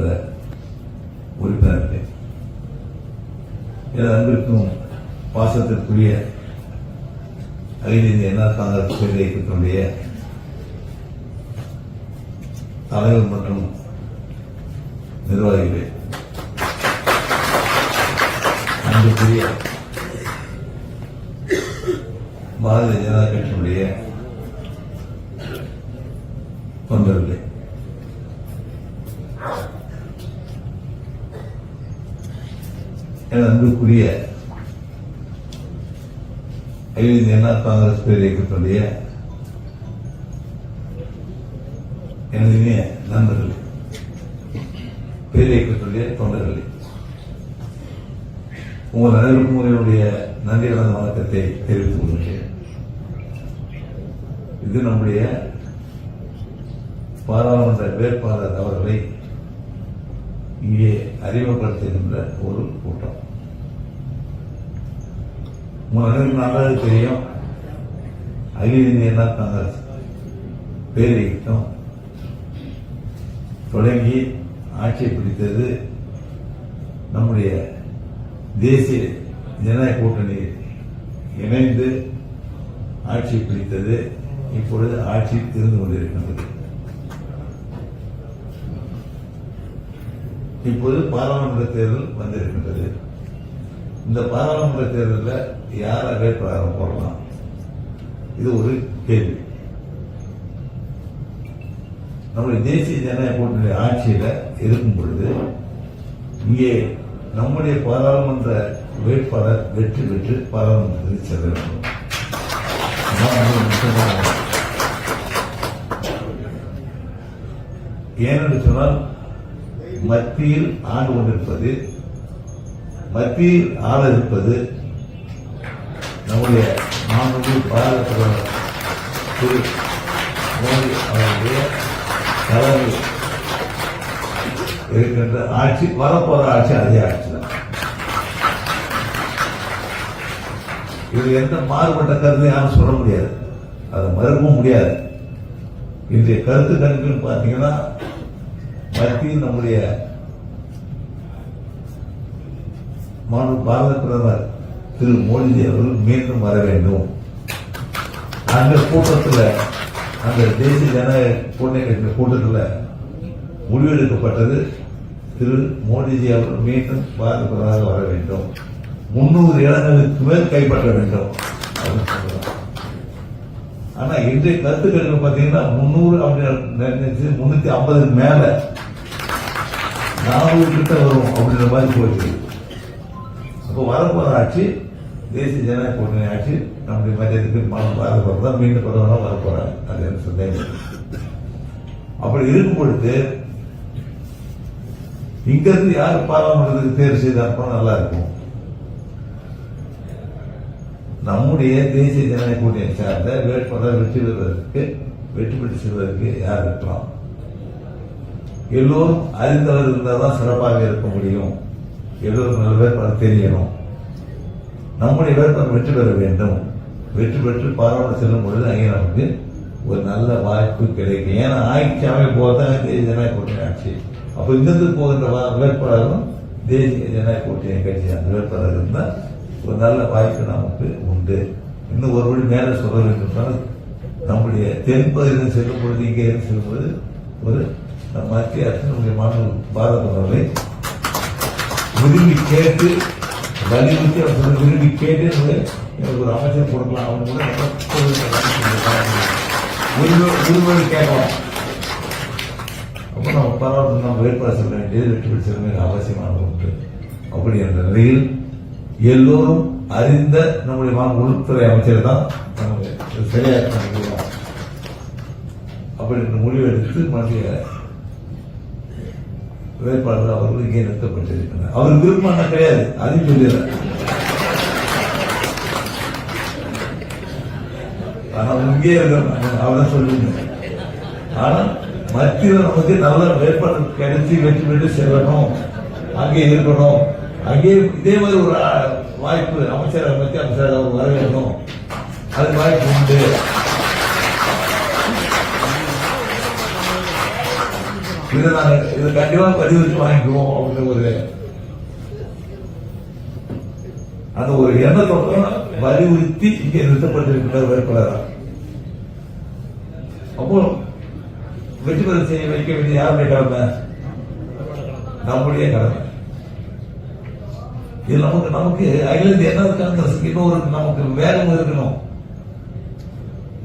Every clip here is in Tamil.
என்ற உறுப்பினர்கள் எனது அன்பிற்கும் பாசத்திற்குரிய அகில இந்திய என்ஆர் காங்கிரஸ் பேர் இயக்கத்தினுடைய தலைவர் மற்றும் நிர்வாகிகளே அன்புக்குரிய பாரதிய ஜனதா கட்சியினுடைய தொண்டர்களே என அன்புக்குரிய அகில இந்திய அண்ணா காங்கிரஸ் பேர் இயக்கத்துடைய எனது இனிய நண்பர்களே பேர் இயக்கத்துடைய தொண்டர்களே உங்கள் அனைவருக்கும் என்னுடைய நன்றி கலந்த வணக்கத்தை தெரிவித்துக் கொள்கிறேன். இது நம்முடைய பாராளுமன்ற வேட்பாளர் அவர்களை இங்கே அறிமுகப்படுத்துகின்ற ஒரு கூட்டம். உங்கள் அனைவருக்கும் நல்லாவே தெரியும். அகில இந்திய அண்ணா காங்கிரஸ் பேரியக்கம் தொடங்கி ஆட்சியை பிடித்தது நம்முடைய தேசிய ஜனநாயக கூட்டணி இணைந்து ஆட்சி பிடித்தது. இப்பொழுது ஆட்சி திறந்து கொண்டிருக்கின்றது. இப்போது பாராளுமன்ற தேர்தல் வந்திருக்கின்றது. இந்த பாராளுமன்ற தேர்தலில் யாராக வேட்பாளர் போடலாம் இது ஒரு கேள்வி. நம்முடைய தேசிய ஜனநாயக கூட்டணி ஆட்சியில இருக்கும் பொழுது இங்கே நம்முடைய பாராளுமன்ற வேட்பாளர் வெற்றி பெற்று பாராளுமன்றத்தில் செல்ல வேண்டும். ஏனென்று சொன்னால் மத்தியில் ஆண்டு கொண்டிருப்பது மத்தியில் ஆள இருப்பது நம்முடைய மாண்புமிகு பாரத திரு மோடி அவருடைய தலைமை இருக்கின்ற ஆட்சி வரப்போற ஆட்சி அதே ஆட்சி தான் இது எந்த மாறுபட்ட கருத்து யாரும் சொல்ல முடியாது. அதை மறுக்கவும் முடியாது. இன்றைய கருத்து கணிப்புன்னு பார்த்தீங்கன்னா மத்தியில் நம்முடைய மாண்பு பாரத பிரதமர் திரு மோடிஜி அவர்கள் மீண்டும் வர வேண்டும். அந்த கூட்டத்தில் அந்த தேசிய ஜனநாயக கூட்டணி கட்சி கூட்டத்தில் முடிவெடுக்கப்பட்டது திரு மோடிஜி அவர்கள் மீண்டும் பாரத பிரதமராக வர வேண்டும். முன்னூறு இடங்களுக்கு மேல் கைப்பற்ற வேண்டும். அப்படின்னு ஆனா இன்றைய கருத்துக்கள் பாத்தீங்கன்னா முன்னூறு அப்படின்னு முன்னூத்தி ஐம்பதுக்கு மேல நானூறு கிட்ட வரும் அப்படின்ற மாதிரி போயிட்டு அப்போ வரப்போற ஆட்சி தேசிய ஜனநாயக கூட்டணி ஆட்சி நம்முடைய மத்தியத்துக்கு பாரத பிரதமர் மீண்டும் பிரதமராக வரப்போறாங்க அது எனக்கு சந்தேகம். அப்படி இருக்கும் பொழுது இங்க இருந்து யார் பாராளுமன்றத்துக்கு தேர்வு செய்து அனுப்பினா நல்லா இருக்கும். நம்முடைய தேசிய ஜனநாயக கூட்டணி சார்ந்த வேட்பாளர் வெற்றி பெறுவதற்கு வெற்றி பெற்று செல்வதற்கு யார் இருக்கலாம்? எல்லோரும் அறிந்தவர் இருந்தால் தான் சிறப்பாக இருக்க முடியும். எல்லோரும் நல்ல வேட்பாளர் தெரியணும். நம்முடைய வேட்பாளர் வெற்றி பெற வேண்டும். வெற்றி பெற்று பாராளுமன்ற செல்லும் பொழுது அங்கே நமக்கு ஒரு நல்ல வாய்ப்பு கிடைக்கும். ஏன்னா ஆட்சி அமைப்பு போதான் தேசிய ஜனநாயக கூட்டணி ஆட்சி. அப்போ இங்கிருந்து போகின்ற வா- வேட்பாளரும் தேசிய ஜனநாயக கூட்டணி கட்சி அந்த வேட்பாளர் இருந்தால் ஒரு நல்ல வாய்ப்பு நமக்கு உண்டு. இன்னும் ஒரு மணி மேலே சொல்ல வேண்டும் நம்முடைய தென்பகுதியில் செல்லும் பொழுது இங்கே இருந்து செல்லும் பொழுது ஒரு மத்திய அரசு நம்முடைய மாநில பாரத பிரதமரை விரும்பி கேட்டு வலியுறுத்தி அவர் சொல்ல விரும்பி கேட்டு எனக்கு எனக்கு ஒரு அமைச்சர் கொடுக்கலாம். அவங்க கூட நம்ம உரிமை கேட்கலாம். அப்போ நம்ம பரவாயில்ல நம்ம வேட்பாளர் செல்ல வேண்டியது வெற்றி பெற்று செல்ல வேண்டிய அவசியமான ஒன்று அப்படி என்ற நிலையில் எல்லோரும் அறிந்த நம்முடைய மாநில உள்துறை அமைச்சர் தான் நமக்கு சரியாக அப்படி முடிவு எடுத்து மத்திய வேட்பாளர் அவர்கள் இங்கே நிறுத்தப்பட்டிருக்கிறார் அவர் விருப்பம் கிடையாது. அதையும் சொல்லிடுறேன். ஆனா இங்கே இருக்கிறாங்க அவதான் சொல்லுங்க ஆனா மத்தியில் நமக்கு நல்ல வேட்பாளர் கிடைச்சி வெற்றி பெற்று செல்லணும். அங்கே இருக்கணும். அங்கே இதே மாதிரி ஒரு வாய்ப்பு அமைச்சர் மத்திய அமைச்சர் அவர் வர வேண்டும் அது வாய்ப்பு உண்டு. இதை நாங்கள் இதை கண்டிப்பா பதிவு வச்சு வாங்கிக்குவோம் அப்படின்னு ஒரு அந்த ஒரு எண்ணத்தோட வலியுறுத்தி இங்கே நிறுத்தப்பட்டிருக்கிறார் வேட்பாளர் அப்போ வெற்றி பெற செய்ய வைக்க வேண்டிய யாருடைய கடமை நம்முடைய கடமை. இது நமக்கு நமக்கு அகில இந்திய என்ன காங்கிரஸ் இன்னொரு நமக்கு வேகம் இருக்கணும்.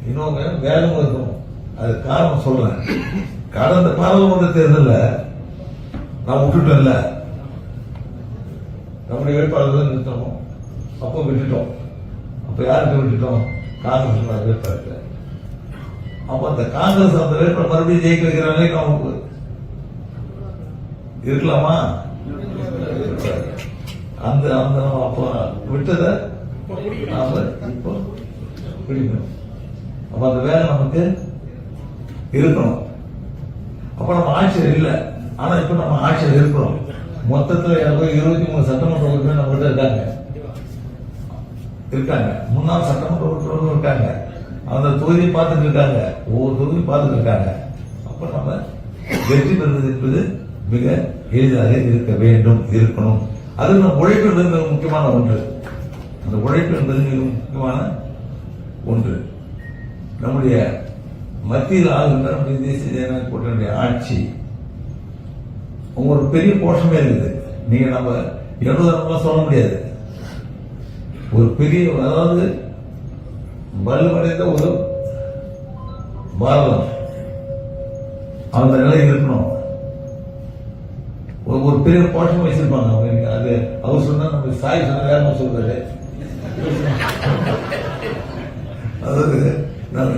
இன்னொரு வேகம் இருக்கணும். அது காரணம் சொல்றேன். கடந்த பாராளுமன்ற தேர்தலில் நான் விட்டுட்டோம்ல நம்முடைய வேட்பாளர்கள் நிறுத்தணும். அப்போ விட்டுட்டோம். அப்ப யாருக்கு விட்டுட்டோம்? காங்கிரஸ் வேட்பாளர் அப்ப அந்த காங்கிரஸ் அந்த வேட்பாளர் மறுபடியும் ஜெயிக்க வைக்கிறாங்களே நமக்கு இருக்கலாமா? அந்த அந்த நம்ம அப்போ விட்டதை நாம இப்போ பிடிக்கணும். அப்ப அந்த வேலை நமக்கு இருக்கணும். அப்ப நம்ம ஆட்சியர் இல்ல. ஆனா இப்ப நம்ம ஆட்சியர் இருக்கிறோம். மொத்தத்துல எனக்கு இருபத்தி மூணு சட்டமன்ற உறுப்பினர் நம்ம கிட்ட இருக்காங்க. இருக்காங்க. முன்னாள் சட்டமன்ற உறுப்பினரும் இருக்காங்க. அந்த தொகுதியை பார்த்துட்டு இருக்காங்க. ஒவ்வொரு தொகுதி பார்த்துட்டு இருக்காங்க. அப்ப நம்ம வெற்றி பெறுவது என்பது மிக எளிதாக இருக்க வேண்டும் இருக்கணும். அது நம்ம உழைப்பு என்பது மிக முக்கியமான ஒன்று. அந்த உழைப்பு என்பது மிக முக்கியமான ஒன்று. நம்முடைய மத்தியில் ஆளுகின்ற நம்முடைய தேசிய ஜனநாயக கூட்டணியுடைய ஆட்சி. உங்களுக்கு பெரிய கோஷமே இருக்குது. நீங்க நம்ம எழுபதாயிரம் சொல்ல முடியாது. ஒரு பெரிய அதாவது வலுவடைந்த ஒரு பாரதம். அந்த நிலை இருக்கணும். ஒரு ஒரு பெரிய கோஷம் வச்சிருப்பாங்க. அவங்க அது அவர் சொன்னா நம்ம சாய் சொன்ன வேகமா சொல்றாரு. அதாவது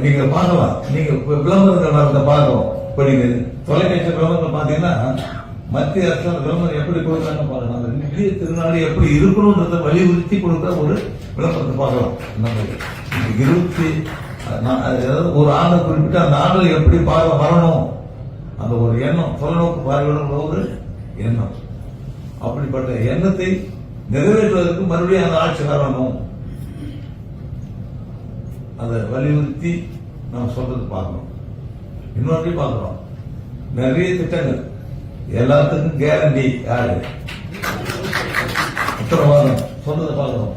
நீங்க பார்க்கலாம் நீங்க விளம்பரங்கள் நடந்த பார்க்கலாம் இப்ப நீங்க தொலைக்காட்சி விளம்பரங்கள் பாத்தீங்கன்னா மத்திய அரசு விளம்பரம் எப்படி கொடுக்குறாங்க பாருங்க அந்த நிதிய திருநாடு எப்படி இருக்கணும்ன்றத வலியுறுத்தி கொடுக்குற ஒரு விளம்பரத்தை பார்க்கலாம் நம்ம இருபத்தி நான் ஒரு ஆண்டை குறிப்பிட்டு அந்த ஆண்டுல எப்படி பார்க்க வரணும்? அந்த ஒரு எண்ணம் தொலைநோக்கு பார்வையுடன் ஒரு எண்ணம். அப்படிப்பட்ட எண்ணத்தை நிறைவேற்றுவதற்கு மறுபடியும் அந்த ஆட்சி வரணும். அதை வலியுறுத்தி நம்ம சொல்றது பார்க்கணும். இன்னொரு பார்க்கணும் நிறைய திட்டங்கள். எல்லாத்துக்கும் கேரண்டி யாரு? உத்தரவாதம். சொன்னதை பார்க்கணும்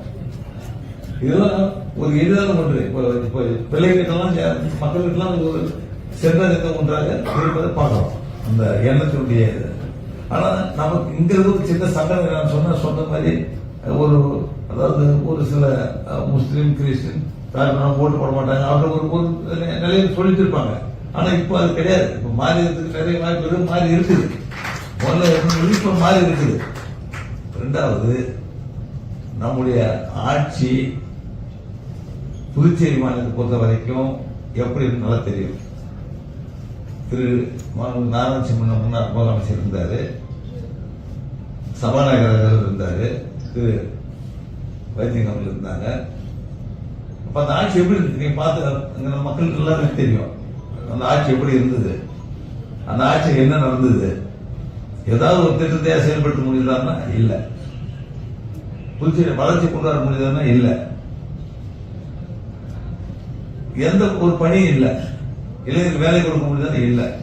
இதெல்லாம் ஒரு எளிதான ஒன்று. இப்போ இப்போ பிள்ளைகளுக்கெல்லாம் மக்களுக்கெல்லாம் ஒரு சென்றடைந்த ஒன்றாக இருப்பதை பார்க்கணும் அந்த எண்ணத்தினுடைய இது. ஆனா நமக்கு இங்க ஒரு சின்ன சங்கம் சொன்ன சொன்ன மாதிரி ஒரு அதாவது ஒரு சில முஸ்லீம் கிறிஸ்டின் தாழ்மையான ஓட்டு போட மாட்டாங்க. அவங்க ஒரு ஒரு நி- நிலையில சொல்லிட்டு இருப்பாங்க ஆனா இப்போ அது கிடையாது. இப்போ மாறி இருக்கிறதுக்கு நிறைய வாய்ப்பு மாறி இருக்குது. முதல்ல இருந்தது இப்ப மாறி இருக்குது. ரெண்டாவது நம்முடைய ஆட்சி புதுச்சேரி மாநிலத்தை பொறுத்த வரைக்கும் எப்படி நல்லா தெரியும். திரு மா- நாராயணசிம்மன் முன்னாள் முதலமைச்சர் இருந்தாரு. சபாநாயகர் இருந்தாரு. திரு வைத்தியங்கள் இருந்தாங்க. அப்ப அந்த ஆட்சி எப்படி இருக்கு நீங்க பார்த்து அங்க மக்களுக்கு எல்லாருமே தெரியும். அந்த ஆட்சி எப்படி இருந்தது? அந்த ஆட்சி என்ன நடந்தது? ஏதாவது ஒரு திட்டத்தையா செயல்படுத்த முடியுதான்னா? இல்ல. புதுச்சேரி வளர்ச்சி கொண்டு வர முடியுதான்னா? இல்ல. எந்த ஒரு பணியும் இல்ல. இளைஞருக்கு வேலை கொடுக்க முடியுதான்னு இல்ல.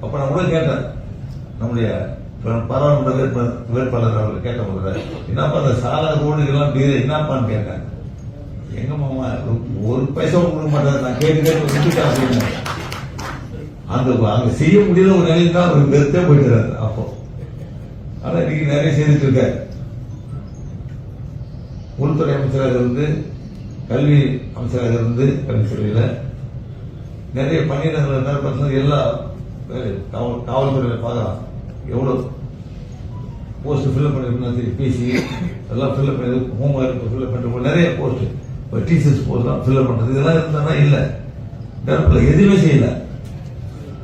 அப்ப நான் கூட கேட்டேன். நம்முடைய பாராளுமன்ற வேட்பாளர் வேட்பாளர் அவர்கள் கேட்ட போது என்னப்பா அந்த சாலா ரோடு எல்லாம் பீர என்னப்பான்னு கேட்டேன் எங்க மாமா ஒரு பைசா கொடுக்க மாட்டாரு நான் கேட்டு கேட்டு விட்டுட்டேன் அப்படின்னு அந்த அங்க செய்ய முடியாத ஒரு நிலையில் தான் அவர் வெறுத்தே போயிட்டுறாரு அப்போ. ஆனா இன்னைக்கு நிறைய செய்துட்டு இருக்காரு. உள்துறை அமைச்சராக இருந்து கல்வி அமைச்சராக இருந்து கல்வித்துறையில நிறைய பணியிடங்கள் பசங்க எல்லா காவல் காவல்துறையில பார்க்கலாம் எவ்வளோ போஸ்ட் ஃபில்அப் பண்ணிருந்தா பிசி எல்லாம் ஃபில்அப் பண்ணி ஹோம் ஒர்க் ஃபில்அப் பண்ணிட்டு நிறைய போஸ்ட் இப்போ டீச்சர்ஸ் போஸ்ட்லாம் ஃபில்அப் பண்ணுறது இதெல்லாம் இருந்தானா இல்லை. டெவலப்பில் எதுவுமே செய்யல.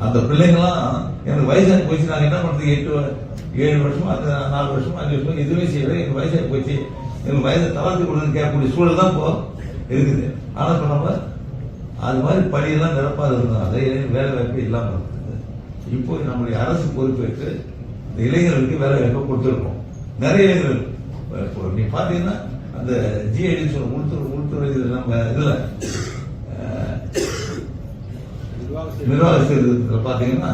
அந்த பிள்ளைங்களாம் எனக்கு வயசாக போச்சு. நாங்கள் என்ன பண்ணுறது எட்டு ஏழு வருஷமா அது நாலு வருஷமா அஞ்சு வருஷமா எதுவுமே செய்யலை. எனக்கு வயசாக போச்சு. எனக்கு வயதை தளர்த்து கொடுன்னு கேட்கக்கூடிய சூழல் தான் இப்போ இருக்குது. ஆனால் இப்போ நம்ம அது மாதிரி பணியெல்லாம் நிரப்பாக இருந்தனால இளைஞர் வேலை வாய்ப்பு இல்லாமல் இருக்குது இப்போ நம்முடைய அரசு பொறுப்பேற்று இந்த இளைஞர்களுக்கு வேலை வாய்ப்பை கொடுத்துருக்கோம். நிறைய இளைஞர்கள். இப்போ நீ பாத்தீங்கன்னா அந்த ஜிஐடி சொல்ற உள்துறை உள்துறை இதுல நம்ம இதுல நிர்வாக சீர்திருத்தத்தில் பார்த்தீங்கன்னா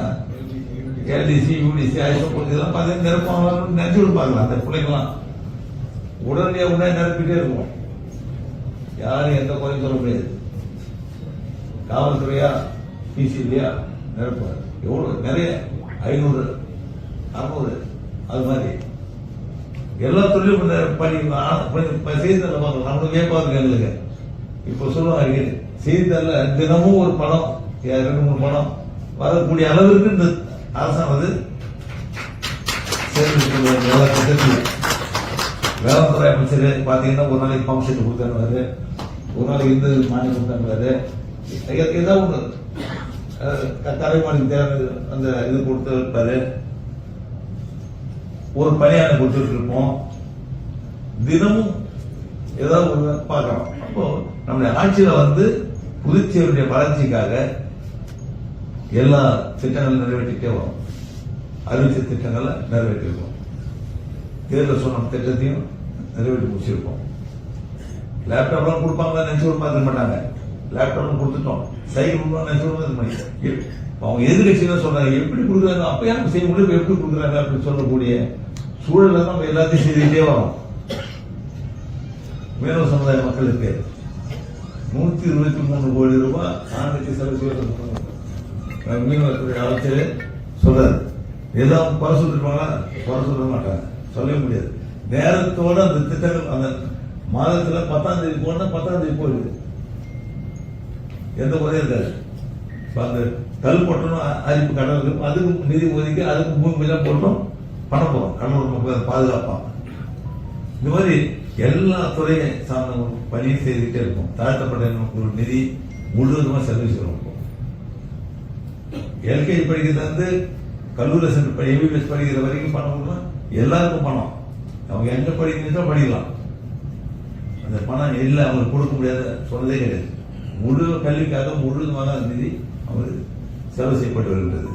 எல்டிசி யூடிசி ஐஎஸ்ஓ இதெல்லாம் பார்த்தீங்கன்னா நிரப்பாங்க நினைச்சு கொடுப்பாங்க அந்த பிள்ளைங்களாம் உடனடியாக உடனே நிரப்பிட்டே இருக்கும். யாரும் எந்த குறையும் சொல்ல முடியாது. காவல்துறையா பிசிபியா நிரப்புவார் எவ்வளவு? நிறைய. ஐநூறு அறுநூறு. அது மாதிரி. எல்லா தொழிலும் பண்ணி பணி செய்தித்தாள் பார்க்கலாம் நம்மளும் வியப்பாக எங்களுக்கு. இப்போ சொல்லுவாங்க செய்தித்தாள்ல தினமும் ஒரு பணம் ரெண்டு மூணு பணம். வரக்கூடிய அளவிற்கு இந்த அரசானது வேளாண்துறை அமைச்சர் பாத்தீங்கன்னா ஒரு நாளைக்கு பம்ப் செட் கொடுத்தாரு ஒரு நாளைக்கு இந்த மானியம் கொடுத்தாரு ஏதாவது ஒன்று அஹ், தேவை அந்த இது கொடுத்து இருப்பாரு ஒரு பணியாளர் கொடுத்துட்டு இருப்போம் தினமும் ஏதாவது ஒரு பார்க்கலாம் அப்போ நம்முடைய ஆட்சியில வந்து புதுச்சேரியுடைய வளர்ச்சிக்காக எல்லா திட்டங்களும் நிறைவேற்றிட்டே வரும். அறிவிச்ச திட்டங்களை நிறைவேற்றிருக்கோம். தேர்தல் சொன்ன திட்டத்தையும் நிறைவேற்றி முடிச்சிருக்கோம். லேப்டாப்லாம் கொடுப்பாங்க நினைச்சு கூட பார்க்க மாட்டாங்க. லேப்டாப் கொடுத்துட்டோம். சைக்கிள் கொடுப்பாங்க அவங்க கூட பார்க்க மாட்டாங்க சொன்னாங்க எப்படி கொடுக்குறாங்க? அப்ப யாருக்கு செய்ய முடியும் எப்படி கொடுக்குறாங்க? அப்படின்னு சொல்லக்கூடிய சூழல்ல நம்ம எல்லாத்தையும் செய்துக்கிட்டே வரோம். மேலும் சமுதாய மக்களுக்கு நூத்தி இருபத்தி மூணு கோடி ரூபாய் ஆண்டுக்கு செலவு செய்யறது மீனவத்துறை அமைச்சர் சொல்றாரு. எல்லாம் குறை சொல்லிருப்பாங்களா? குறை சொல்ல மாட்டாங்க. சொல்லவே முடியாது. நேரத்தோட அந்த திட்டங்கள் அந்த மாதத்துல பத்தாம் தேதி போனா பத்தாம் தேதி போயிடுது. எந்த குறையும் இருக்காது. இப்போ அந்த கல் போட்டணும் அரிப்பு கடன் இருக்கும் அதுக்கு நிதி ஒதுக்கி அதுக்கு மூணு எல்லாம் போட்டோம் பணம் போகும். கடவுள் மக்கள் பாதுகாப்பான் இந்த மாதிரி எல்லா துறையை சார்ந்த பணியும் செய்துக்கிட்டே இருக்கும். தாழ்த்தப்பட்ட ஒரு நிதி முழுவதுமாக செலவு செய்யணும் எல்கேஜி படிக்கிறது வந்து கல்லூரி சென்று எம்பிபிஎஸ் படிக்கிற வரைக்கும் பணம் கொடுக்கலாம் எல்லாருக்கும் பணம். அவங்க எங்க படிக்கிறதோ படிக்கலாம். அந்த பணம் இல்லை அவங்களுக்கு கொடுக்க முடியாத சொன்னதே கிடையாது. முழு கல்விக்காக முழுதுமான நிதி அவர் செலவு செய்யப்பட்டு வருகின்றது.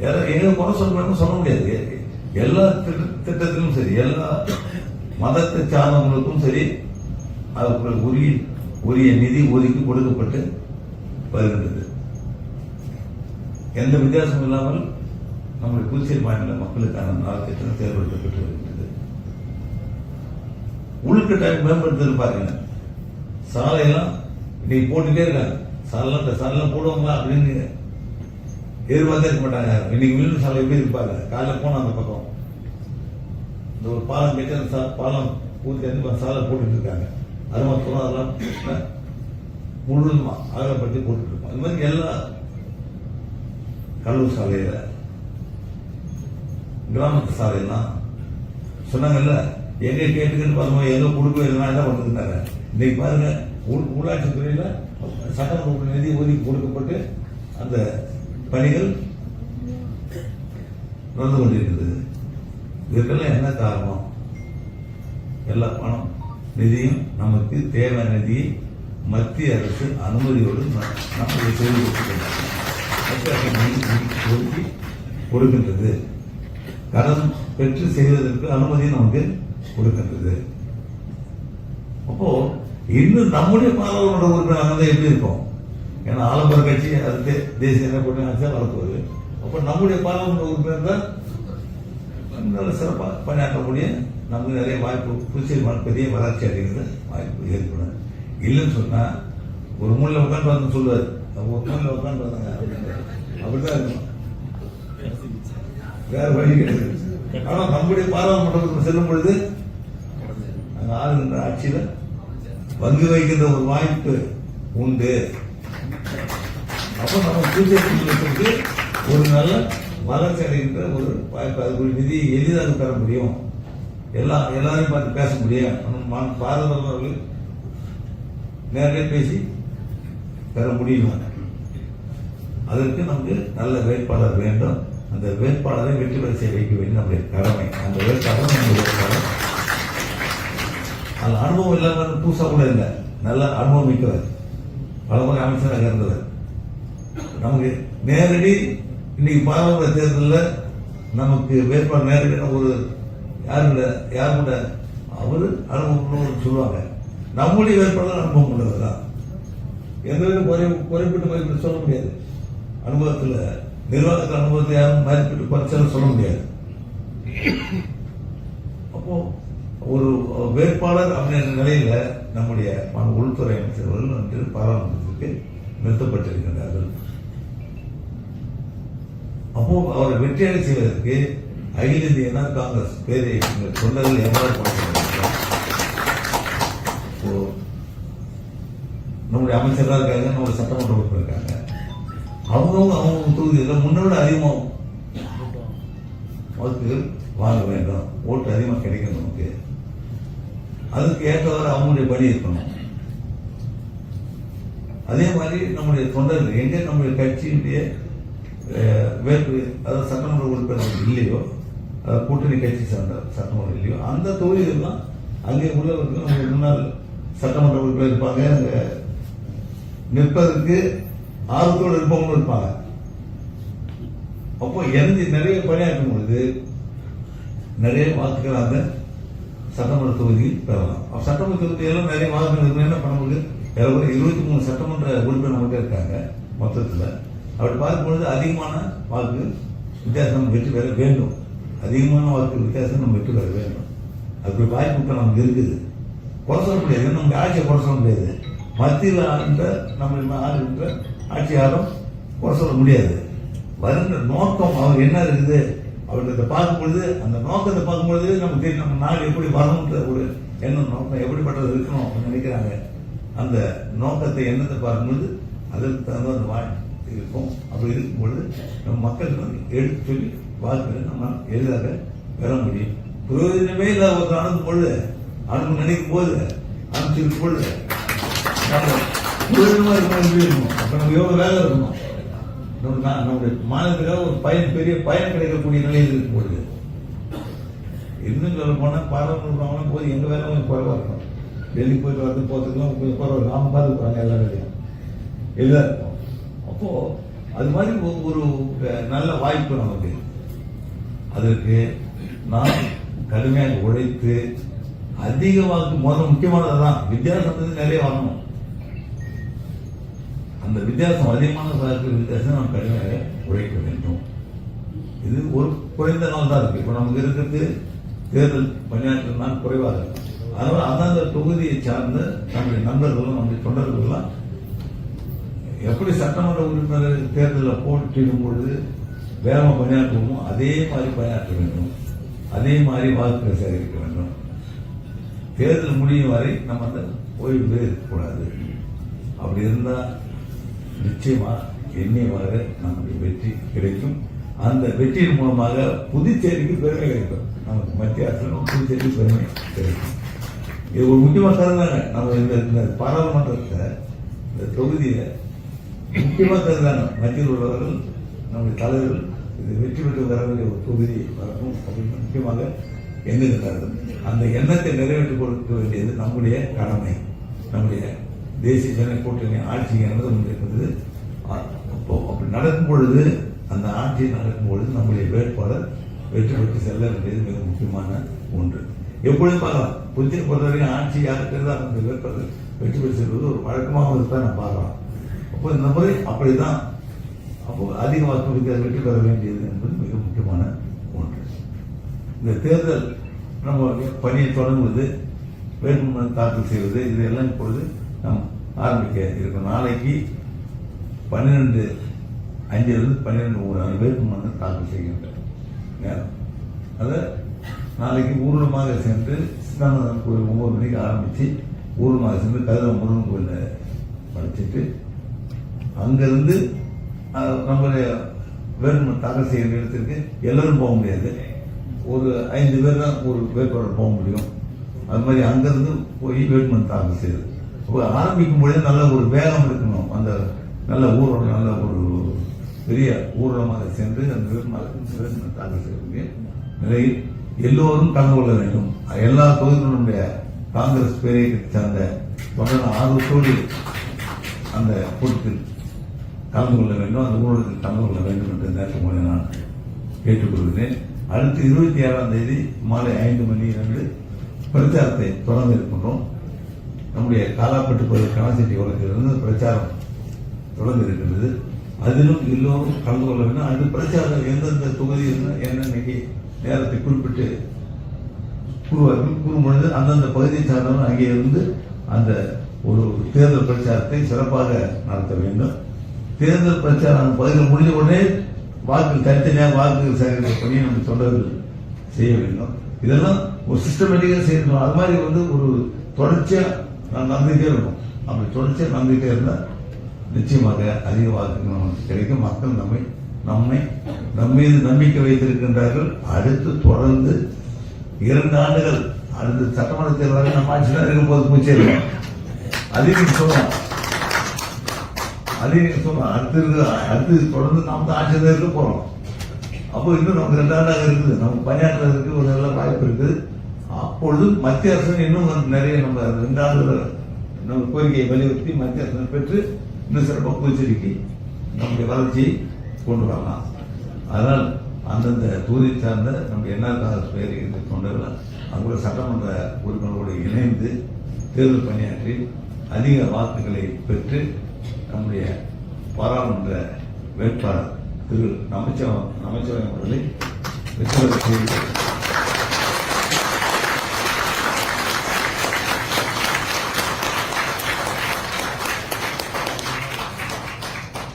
யாரும் எங்க குறை சொல்லணும்னு சொல்ல முடியாது. எல்லா திட்ட- திட்டத்திலும் சரி எல்லா மதத்தை சார்ந்தவங்களுக்கும் சரி அதுக்கு உரிய உரிய நிதி ஒதுக்கி கொடுக்கப்பட்டு வருகின்றது. எந்த வித்தியாசமும் இல்லாமல் நம்முடைய புதுச்சேரி மாநில மக்களுக்கான நலத்திட்டம் செயல்படுத்தப்பட்டு வருகின்றது. உள்கட்டமைப்பு மேம்படுத்துதல் பாருங்க. சாலையெல்லாம் இன்னைக்கு போட்டுட்டே இருக்காங்க சல்லம் இந்த சாலைலாம் போடுவாங்களா அப்படின்னு எதிர்பார்த்தே இருக்க மாட்டாங்க. இன்னைக்கு மில்லு சாலை எப்படி இருப்பாங்க காலைல போனோம் அந்த பக்கம். இந்த ஒரு பாலம் கட்டி அந்த சா- பாலம் பூத்து வந்து சாலை போட்டுட்டு இருக்காங்க. அது மாத்திரம் அதெல்லாம் முழுதுமா அகலப்படுத்தி போட்டுட்டு இருப்போம். அது மாதிரி எல்லா கடலூர் சாலையில கிராமத்து சாலையெல்லாம் சொன்னாங்கல்ல எங்க கேட்டுக்கிட்டு பாருங்க எங்க கொடுக்கவே இல்லைனா என்ன பண்ணிருந்தாங்க இன்னைக்கு பாருங்க உள்- உள்ளாட்சி சட்டமன்ற நிதி ஒதுக்கி கொடுக்கப்பட்டு அந்த பணிகள் நடந்து கொண்டிருக்கிறது இதற்கெல்லாம் என்ன காரணம்? எல்லா பணம் நிதியும் நமக்கு தேவையான நிதியை மத்திய அரசு அனுமதியோடு ந- நமக்கு செய்து கொடுக்கின்றது. ஒதுக்கி கொடுக்கின்றது. கடன் பெற்று செய்வதற்கு அனுமதி நமக்கு கொடுக்கின்றது. அப்போ இன்னும் நம்முடைய பாராளுமன்ற ஒரு வந்து எப்படி இருக்கும் ஏன்னா ஆலம்பர கட்சி அது தேசிய என்ன பண்ணி வளர்த்துவது அப்போ நம்முடைய பாராளுமன்ற உறுப்பினர் தான் நல்ல சிறப்பாக பணியாற்றக்கூடிய நமக்கு நிறைய வாய்ப்பு புதுச்சேரி பெரிய வளர்ச்சி அடைகிறது வாய்ப்பு ஏற்படும். இல்லைன்னு சொன்னா ஒரு மூலையில் உட்காந்து வந்து சொல்லுவார். அவங்க உட்காந்து உட்காந்து வந்தாங்க அப்படிதான். இருக்கணும் வேற வழி கிடையாது. ஆனா நம்முடைய பாராளுமன்றத்துக்கு செல்லும் பொழுது அங்க ஆளுகின்ற ஆட்சியில பங்கு வைக்கின்ற ஒரு வாய்ப்பு உண்டு. அப்ப நம்ம புதுச்சேரி ஒரு நல்ல வளர்ச்சி அடைகின்ற ஒரு வாய்ப்பு அதுக்குரிய நிதியை எளிதாக பெற முடியும். எல்லா எல்லாரையும் பார்த்து பேச முடியும் நம்ம பாரத அவர்கள் நேரடியாக பேசி பெற முடியும்? அதற்கு நமக்கு நல்ல வேட்பாளர் வேண்டும். அந்த வேட்பாளரை வெற்றி பெற செய்ய வைக்க வேண்டிய நம்முடைய கடமை. அந்த வேட்பாளர் நம்முடைய கடமை. அது அனுபவம் இல்லாமல் புதுசாக கூட இல்லை. நல்ல அனுபவம் மிக்கவர் பல முறை அமைச்சராக இருந்தவர் நமக்கு நேரடி இன்னைக்கு பாராளுமன்ற தேர்தலில் நமக்கு வேட்பாளர் நேரடியான ஒரு யாருட யாருட அவர் அனுபவம் சொல்லுவாங்க. நம்முடைய வேட்பாளர் அனுபவம் உள்ளவர் தான். எந்த குறை குறைப்பிட்டு மதிப்பிட்டு சொல்ல முடியாது. அனுபவத்தில் நிர்வாகத்தில் அனுபவத்தை யாரும் மதிப்பிட்டு பரிசாலும் சொல்ல முடியாது. அப்போ ஒரு வேட்பாளர் அப்படின்ற நிலையில நம்முடைய உள்துறை அமைச்சர் அவர்கள் வந்து பாராளுமன்றத்திற்கு நிறுத்தப்பட்டிருக்கின்றார்கள். அப்போ அவரை வெற்றியடை செய்வதற்கு அகில இந்திய காங்கிரஸ் பேரை தொண்டர்கள் எவ்வாறு நம்முடைய அமைச்சர்களாக இருக்காங்க நம்முடைய சட்டமன்ற உறுப்பினர் இருக்காங்க. அவங்கவுங்க அவங்க தொகுதியில் முன்ன விட அதிகமாகும். வாக்குகள் வாங்க வேண்டும் ஓட்டு அதிகமாக கிடைக்கும் நமக்கு கேட்டவர் அவங்களுடைய பணி இருக்கணும். அதே மாதிரி நம்முடைய தொண்டர்கள் எங்கே நம்முடைய கட்சியினுடைய அஹ், வேட்பு அதாவது சட்டமன்ற உறுப்பினர்கள் இல்லையோ கூட்டணி கட்சி சார்ந்த சட்டமன்றம் இல்லையோ அந்த தொகுதிகள்லாம் அங்கே உள்ளவர்கள் நம்முடைய முன்னாள் சட்டமன்ற உறுப்பினர் இருப்பாங்க. அங்க நிற்பதற்கு ஆர்வத்தோடு இருப்பவங்களும் இருப்பாங்க. அப்போ எந்த நிறைய பணியாற்றும் பொழுது நிறைய வாக்குகள் அந்த சட்டமன்ற தொகுதியில் பெறலாம். சட்டமன்ற தொகுதியெல்லாம் நிறைய மாதங்கள் என்ன பண்ண முடியும்? ஏறக்குறைய இருபத்தி மூணு சட்டமன்ற உறுப்பினர் நமக்கு இருக்காங்க மொத்தத்தில். அப்படி பார்க்கும்பொழுது அதிகமான வாக்கு வித்தியாசம் நம்ம வெற்றி பெற வேண்டும். அதிகமான வாக்கு வித்தியாசம் நம்ம வெற்றி பெற வேண்டும். அப்படி வாய்ப்பு இப்போ நமக்கு இருக்குது. குறை சொல்ல முடியாது. நமக்கு ஆட்சியை குறை சொல்ல முடியாது. மத்தியில் ஆளுன்ற நம்ம ஆளுன்ற ஆட்சியாலும் குறை சொல்ல முடியாது. வருகின்ற நோக்கம் அவர் என்ன இருக்குது? அவர்கிட்ட பார்க்கும்பொழுது அந்த நோக்கத்தை பார்க்கும்பொழுது நமக்கு தெரியும் நம்ம நாடு எப்படி வரணுன்ற ஒரு எண்ணம் நோக்கம் எப்படிப்பட்டது இருக்கணும் அப்படின்னு நினைக்கிறாங்க. அந்த நோக்கத்தை எண்ணத்தை பார்க்கும்பொழுது அதற்கு தகுந்த அந்த வாழ் இருக்கும். அப்படி இருக்கும்பொழுது நம்ம மக்களுக்கு வந்து எடுத்து சொல்லி வாழ்க்கையை நம்ம எளிதாக பெற முடியும். பிரயோஜனமே இல்லாத ஒருத்தர் அனுப்பும் பொழுது அனுப்ப நினைக்கும் போது அனுப்பிச்சிருக்கும் பொழுது நம்ம பிரயோஜனமா இருக்கணும் அப்போ அப்ப நம்ம எவ்வளவு வேலை இருக்கணும்? நம்முடைய மாநிலத்துக்காக ஒரு பயன் பெரிய பயன் கிடைக்கக்கூடிய நிலையில் இருக்கும் பொழுது இன்னும் சொல்ல போனா பாராளுமன்றம் போது எங்க வேலை கொஞ்சம் குறைவா இருக்கும். டெல்லி போயிட்டு வந்து போறதுக்குலாம் கொஞ்சம் குறைவா இருக்கும். நாம பார்த்துக்குறாங்க எல்லா வேலையும். எல்லாம் இருக்கும். அப்போ அது மாதிரி ஒரு- நல்ல வாய்ப்பு நமக்கு. அதற்கு நாம் கடுமையாக உழைத்து அதிக வாக்கு முதல்ல முக்கியமானதுதான். வித்தியாசம் வந்து நிறைய வரணும். அந்த வித்தியாசம் அதிகமான வாக்கு வித்தியாசம் நாம் கடுமையாக உழைக்க வேண்டும். இது ஒரு குறைந்த நாள் தான் இருக்கு. இப்போ நமக்கு இருக்கிறது தேர்தல் பணியாற்ற நாள் குறைவாக இருக்கு. அதனால அந்தந்த தொகுதியை சார்ந்த நம்முடைய நண்பர்களும் நம்முடைய தொண்டர்கள்லாம் எப்படி சட்டமன்ற உறுப்பினர் தேர்தலில் போட்டியிடும் பொழுது வேகமாக பணியாற்றுவோமோ அதே மாதிரி பணியாற்ற வேண்டும். அதே மாதிரி வாக்குகளை சேகரிக்க வேண்டும். தேர்தல் முடியும் வரை நம்ம அந்த ஓய்வு இருக்கக்கூடாது. அப்படி இருந்தால் நிச்சயமா எண்ணியமாக நம்முடைய வெற்றி கிடைக்கும். அந்த வெற்றியின் மூலமாக புதுச்சேரிக்கு பெருமை கிடைக்கும். நமக்கு மத்திய அரசு புதுச்சேரிக்கு பெருமை கிடைக்கும். இது ஒரு முக்கியமான தருதாங்க நம்ம இந்த இந்த பாராளுமன்றத்தில் இந்த தொகுதியில முக்கியமாக தருதாங்க மத்தியில் உள்ளவர்கள் நம்முடைய தலைவர்கள் இது வெற்றி பெற்று வர வேண்டிய ஒரு தொகுதி வரணும் அப்படின்னு முக்கியமாக எண்ணுகிறார்கள் அந்த எண்ணத்தை நிறைவேற்றிக் கொடுக்க வேண்டியது நம்முடைய கடமை நம்முடைய தேசிய ஜன கூட்டணி ஆட்சி என்பது ஒன்று அப்போ அப்படி நடக்கும் பொழுது அந்த ஆட்சி நடக்கும் பொழுது நம்முடைய வேட்பாளர் வெற்றி பெற்று செல்ல வேண்டியது மிக முக்கியமான ஒன்று. எப்பொழுதும் பார்க்கலாம். புத்தியை பொறுத்தவரைக்கும் ஆட்சி யாருக்கிறது அந்த வேட்பாளர் வெற்றி பெற்று செல்வது ஒரு வழக்கமாக தான் நான் பார்க்கலாம். அப்போ இந்த முறை அப்படிதான் அப்போ அதிக வாக்கு வித்தியாசம் வெற்றி பெற வேண்டியது என்பது மிக முக்கியமான ஒன்று. இந்த தேர்தல் நம்ம பணியை தொடங்குவது வேட்புமனு தாக்கல் செய்வது இதெல்லாம் இப்பொழுது ஆரம்பிக்க இருக்கும். நாளைக்கு பன்னிரெண்டு அஞ்சிலிருந்து பன்னிரெண்டு மூணு ஆறு பேருக்கு வந்து தாக்கல் செய்கின்ற நேரம். அதை நாளைக்கு ஊர்வலமாக சென்று சித்தானந்தன் கோயில் ஒம்பது மணிக்கு ஆரம்பித்து ஊர்வலமாக சென்று கதிர முருகன் கோயிலில் படிச்சுட்டு அங்கேருந்து நம்மளுடைய வேட்புமனு தாக்கல் செய்கிற இடத்திற்கு எல்லோரும் போக முடியாது. ஒரு ஐந்து பேர் தான் ஒரு வேட்பாளர் போக முடியும். அது மாதிரி அங்கேருந்து போய் வேட்புமனு தாக்கல் செய்யுது ஆரம்பிக்கும் பொழுது நல்ல ஒரு வேகம் இருக்கணும். அந்த நல்ல ஊர்வலம் நல்ல ஒரு பெரிய ஊர்வலமாக சென்று அந்த வேட்புமனு தாக்கல் செய்யக்கூடிய நிலையில் எல்லோரும் கலந்து கொள்ள வேண்டும். எல்லா தொகுதிகளுடைய காங்கிரஸ் பேரை சார்ந்த தொடர் ஆர்வத்தோடு அந்த கூட்டத்தில் கலந்து கொள்ள வேண்டும். அந்த ஊழலுக்கு கலந்து கொள்ள வேண்டும் என்று நேற்று மூலம் நான் கேட்டுக்கொள்கிறேன். அடுத்து இருபத்தி ஏழாம் தேதி மாலை ஐந்து மணி இரண்டு பிரச்சாரத்தை தொடர்ந்து இருக்கின்றோம். நம்முடைய காலாப்பட்டு கோயில் கணசெட்டி வழக்கிலிருந்து பிரச்சாரம் தொடர்ந்து இருக்கின்றது? அதிலும் எல்லோரும் கலந்து கொள்ள வேண்டும். அது பிரச்சாரம் எந்தெந்த தொகுதி என்ன என்ன இன்னைக்கு நேரத்தை குறிப்பிட்டு கூறுவார்கள். கூறும் பொழுது அந்தந்த பகுதியை சார்ந்தவர்கள் அங்கே இருந்து அந்த ஒரு தேர்தல் பிரச்சாரத்தை சிறப்பாக நடத்த வேண்டும். தேர்தல் பிரச்சாரம் பகுதியில் முடிஞ்ச உடனே வாக்கு தனித்தனியாக வாக்கு சேகரிக்கிற பணியை நம்ம தொண்டர்கள் செய்ய வேண்டும். இதெல்லாம் ஒரு சிஸ்டமேட்டிக்காக செய்யணும். அது மாதிரி வந்து ஒரு தொடர்ச்சியாக நடந்துகிட்டே இருக்கும். அப்படி தொடர்ச்சியாக நடந்துகிட்டே இருந்தால் நிச்சயமாக அதிக வாக்குகள் நமக்கு கிடைக்கும். மக்கள் நம்மை நம்மை நம் மீது நம்பிக்கை வைத்திருக்கின்றார்கள். அடுத்து தொடர்ந்து இரண்டு ஆண்டுகள் அடுத்த சட்டமன்ற தேர்தல் வரை நம்ம ஆட்சியில் இருக்கும் போது முச்சேருவோம் அதையும் நீங்க சொல்லலாம் அதையும் நீங்க சொல்லலாம் அடுத்து இருக்கு அடுத்து தொடர்ந்து நாம் தான் ஆட்சியில் இருக்க போறோம். அப்போ இன்னும் நமக்கு ரெண்டு ஆண்டாக இருக்குது. நமக்கு பணியாற்றுறதுக்கு ஒரு நல்ல வாய்ப்பு இருக்குது. அப்பொழுது மத்திய அரசு இன்னும் நிறைய நம்ம ரெண்டு ஆண்டுகள் நம்ம கோரிக்கையை வலியுறுத்தி மத்திய அரசு பெற்று இன்னும் சிறப்பாக புதுச்சேரிக்கு நம்முடைய வளர்ச்சியை கொண்டு வரலாம். அதனால் அந்தந்த தொகுதி சார்ந்த நம்ம என்ஆர் காங்கிரஸ் பேர் இருந்த தொண்டர்கள் அவங்களோட சட்டமன்ற உறுப்பினர்களோடு இணைந்து தேர்தல் பணியாற்றி அதிக வாக்குகளை பெற்று நம்முடைய பாராளுமன்ற வேட்பாளர் திரு நமச்சிவாயம் நமச்சிவாயம் அவர்களை வெற்றி பெற செய்து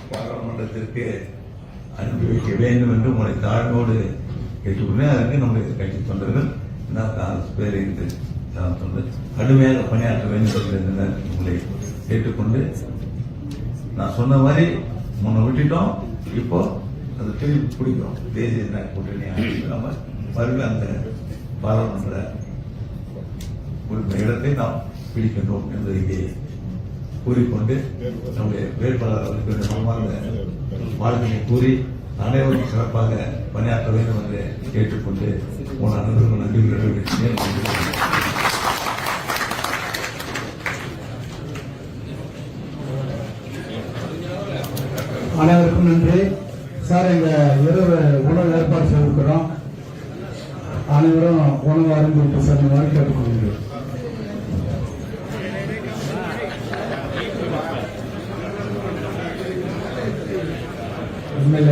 பாராளுமன்றத்திற்கு அனுப்பி வைக்க வேண்டும் என்று உங்களை தாழ்வோடு கேட்டுக்கொண்டே அதற்கு நம்முடைய கட்சி தொண்டர்கள் நான் காங்கிரஸ் பேரை தொண்டர். கடுமையாக பணியாற்ற வேண்டும் என்று உங்களை கேட்டுக்கொண்டு நான் சொன்ன மாதிரி முன்ன விட்டுட்டோம். இப்போ அந்த திருப்பி பிடிக்கிறோம். தேசிய ஜனநாயக கூட்டணி நம்ம மறுபடியும் அந்த பாராளுமன்ற உரிமை இடத்தை நாம் பிடிக்கின்றோம் என்பதை இங்கே கூறிக்கொண்டு நம்முடைய வேட்பாளர் அவர்களுக்கு வாழ்க்கையை கூறி அனைவரும் சிறப்பாக பணியாற்ற வேண்டும் என்று கேட்டுக்கொண்டு உன் அனைவருக்கும் நன்றி தெரிவிக்கிறேன் அனைவருக்கும் நன்றி. சார் எங்க இரவு உணவு ஏற்பாடு செய்திருக்கிறோம். அனைவரும் உணவு அருந்திட்டு சொல்லுமாறு கேட்டுக்கொள்கிறேன். உண்மையில